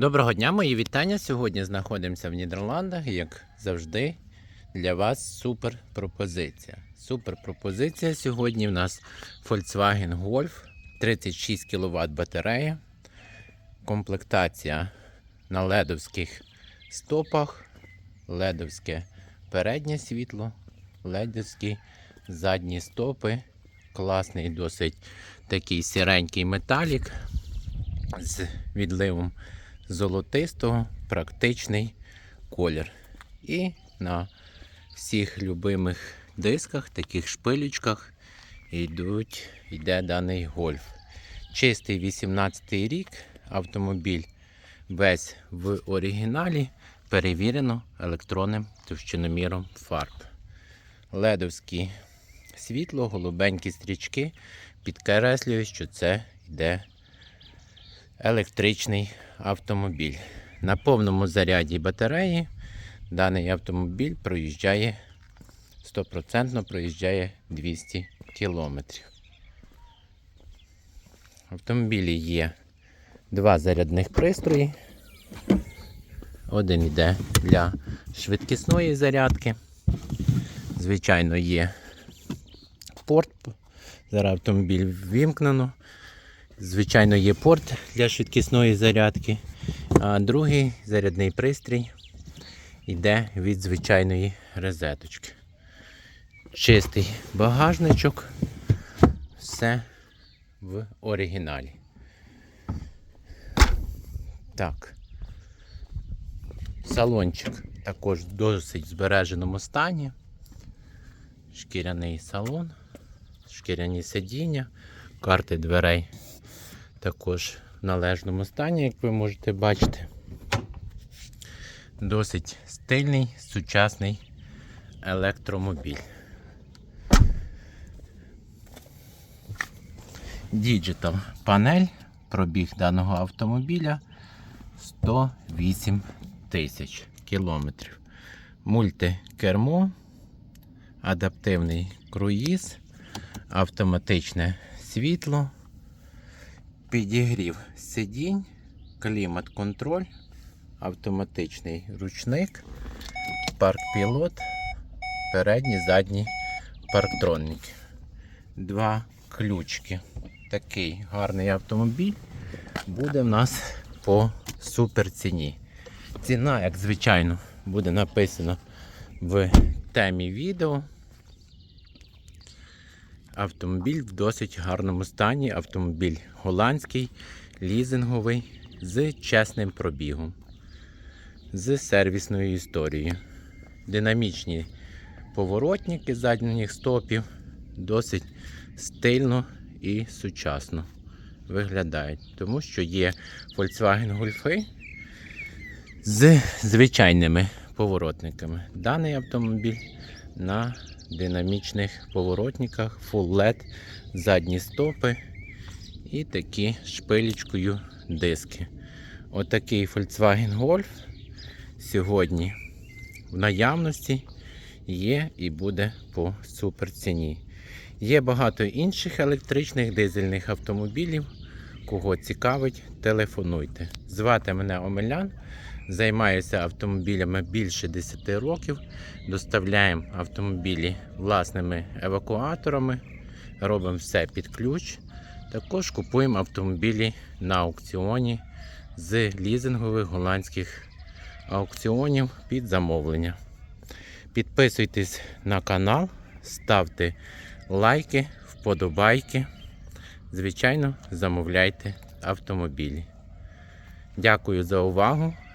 Доброго дня, мої вітання. Сьогодні знаходимося в Нідерландах, як завжди, для вас супер пропозиція. Супер пропозиція сьогодні в нас Volkswagen Golf 36 кВт батарея, комплектація на ледовських стопах, ледовське переднє світло, ледовські задні стопи. Класний досить такий сіренький металік з відливом золотистого, практичний колір. І на всіх любимих дисках, таких шпилючках, йдуть, йде даний гольф. Чистий 18 рік, автомобіль весь в оригіналі, перевірено електронним товщиноміром фарб. Ледовські світло, голубенькі стрічки підкреслюють, що це йде електричний автомобіль. На повному заряді батареї даний автомобіль проїжджає 100% проїжджає 200 км. В автомобілі є два зарядних пристрої. Один йде для швидкісної зарядки. Звичайно, є порт. Зараз автомобіль ввімкнено. Звичайно, є порт для швидкісної зарядки, а другий зарядний пристрій йде від звичайної розеточки. Чистий багажничок, все в оригіналі. Так. Салончик також в досить збереженому стані. Шкіряний салон, шкіряні сидіння, карти дверей також в належному стані, як ви можете бачити. Досить стильний, сучасний електромобіль. Digital панель, пробіг даного автомобіля 108 тисяч кілометрів. Мультикермо, адаптивний круїз, автоматичне світло підігрів сидінь, клімат-контроль, автоматичний ручник, парк-пілот, передні, задні парктронники. Два ключки. Такий гарний автомобіль буде в нас по супер ціні. Ціна, як звичайно, буде написано в темі відео. Автомобіль в досить гарному стані. Автомобіль голландський, лізинговий, з чесним пробігом, з сервісною історією. Динамічні поворотники задніх стопів, досить стильно і сучасно виглядають, тому що є Volkswagen Golf з звичайними поворотниками. Даний автомобіль на динамічних поворотниках, Full LED, задні стопи і такі шпилечкою диски. Отакий Volkswagen Golf сьогодні в наявності є і буде по супер ціні. Є багато інших електричних дизельних автомобілів. Кого цікавить, телефонуйте. Звати мене Омелян. Займаюся автомобілями більше 10 років. Доставляємо автомобілі власними евакуаторами. Робимо все під ключ. Також купуємо автомобілі на аукціоні з лізингових голландських аукціонів під замовлення. Підписуйтесь на канал, ставте лайки, вподобайки. Звичайно, замовляйте автомобілі. Дякую за увагу.